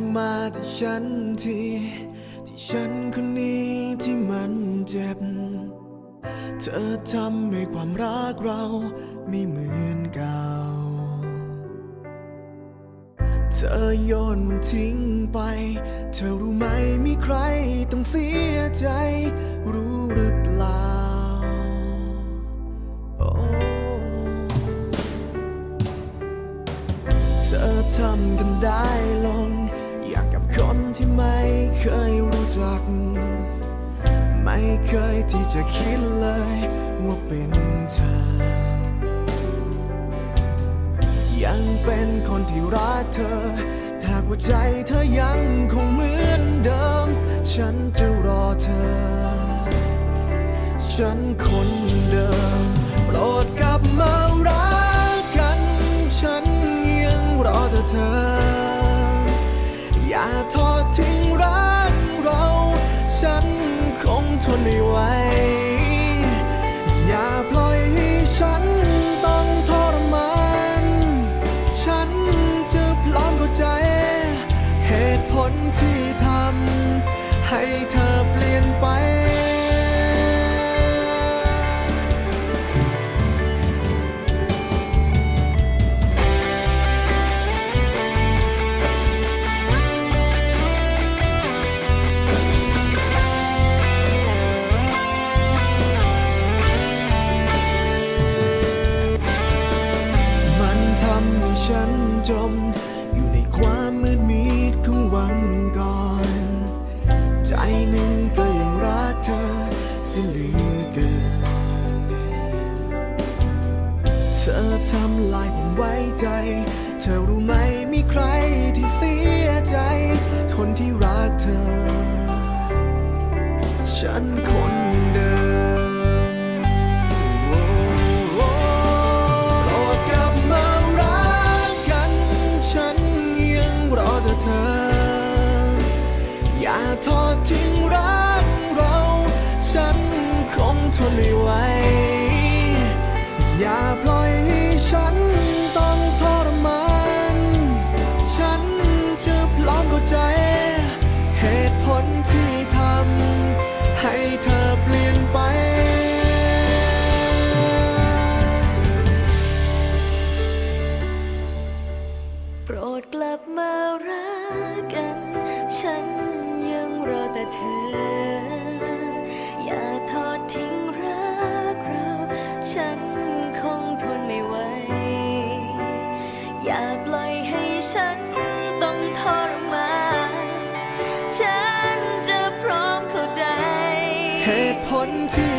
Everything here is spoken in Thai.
มองมาที่ฉันทีที่ฉันคนนี้ที่มันเจ็บ เธอทำให้ความรักเราไม่เหมือนเก่า เธอโยนทิ้งไป เธอรู้ไหมมีใครต้องเสียใจ รู้หรือเปล่าเธอทำกันได้ลง เคยรู้จัก ไม่เคยที่จะคิดเลยว่าเป็นเธอ ยังเป็นคนที่รักเธอถ้าหัวใจเธอยังคงเหมือนเดิม ฉันจะรอเธอ ฉันคนเดิม ค ฉันจม อยู่ในความมืดมิดของวันก่อน ใจหนึ่งก็ยังรักเธอเสิเหลือเกิน เธอทำลายผมไว้ใจ เธอรู้ไหม ยังรอแต่เธอ อย่าทอดทิ้งรักเรา ฉันคงทนไม่ไหว อย่าปล่อย เธอ อย่าทอดทิ้งรักเรา ฉันคงทนไม่ไหว อย่าปล่อยให้ฉันต้องทรมานฉันจะพร้อมเข้าใจ เหตุผลที่